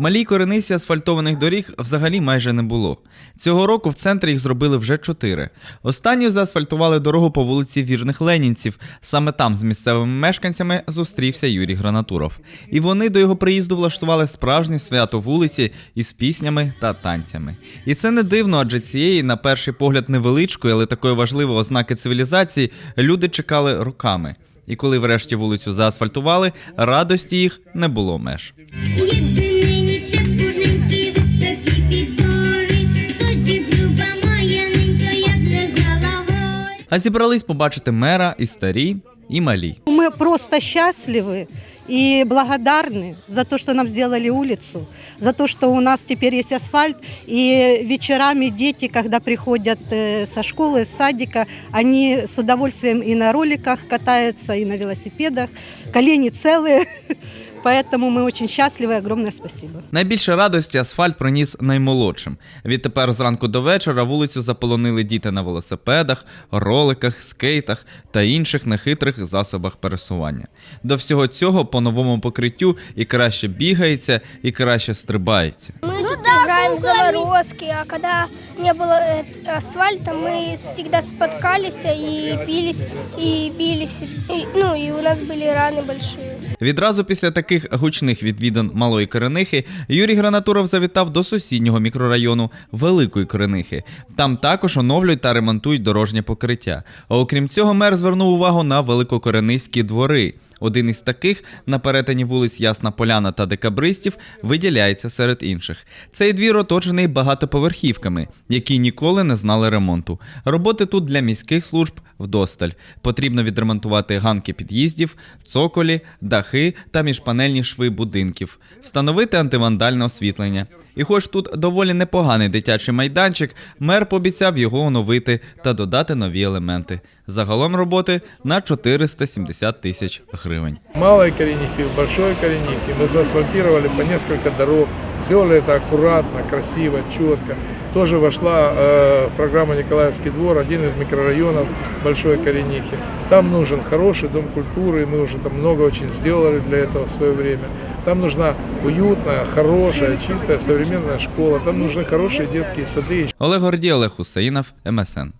Малій коренисі асфальтованих доріг взагалі майже не було. Цього року в центрі їх зробили вже чотири. Останню заасфальтували дорогу по вулиці Вірних Ленінців. Саме там з місцевими мешканцями зустрівся Юрій Гранатуров. І вони до його приїзду влаштували справжнє свято вулиці із піснями та танцями. І це не дивно, адже цієї, на перший погляд, невеличкої, але такої важливої ознаки цивілізації люди чекали роками. І коли врешті вулицю заасфальтували, радості їх не було меж. А зібрались побачити мера і старі, і малі. Мы просто счастливы и благодарны за то, что нам сделали улицу, за то, что у нас теперь есть асфальт. И вечерами дети, когда приходят э, со школы, с садика, они с удовольствием и на роликах катаются, и на велосипедах. Колени целые. Поэтому мы очень счастливы. Огромное спасибо. Найбільше радості асфальт приніс наймолодшим. Відтепер зранку до вечора вулицю заполонили діти на велосипедах, роликах, скейтах та інших нехитрих засобах пересування. До всього цього по новому покриттю і краще бігається, і краще стрибається. Мы тут играем в заморозки, а когда не было э, асфальта, мы всегда споткались и бились, и бились. И, ну, и у нас были раны большие. Відразу після таких гучних відвідин малої Коренихи Юрій Гранатуров завітав до сусіднього мікрорайону Великої Коренихи. Там також оновлюють та ремонтують дорожнє покриття. А окрім цього, мер звернув увагу на великокоренихські двори. Один із таких на перетині вулиць Ясна Поляна та Декабристів виділяється серед інших. Цей двір оточений багатоповерхівками, які ніколи не знали ремонту. Роботи тут для міських служб вдосталь. Потрібно відремонтувати ганки під'їздів, цоколі, дахи та міжпанельні шви будинків, встановити антивандальне освітлення. І хоч тут доволі непоганий дитячий майданчик, мер пообіцяв його оновити та додати нові елементи. Загалом роботи на 470 тисяч гривень. Малой Коренихи, Большой Коренихи. Мы заасфальтировали по несколько дорог, сделали это аккуратно, красиво, четко. Тоже вошла э, в программу Николаевский двор, один из микрорайонов Большой Коренихи. Там нужен хороший дом культуры, и мы уже там много очень сделали для этого в свое время. Там нужна уютная, хорошая, чистая, современная школа, там нужны хорошие детские сады. Олег Гордій, Олег Хусаїнов, МСН.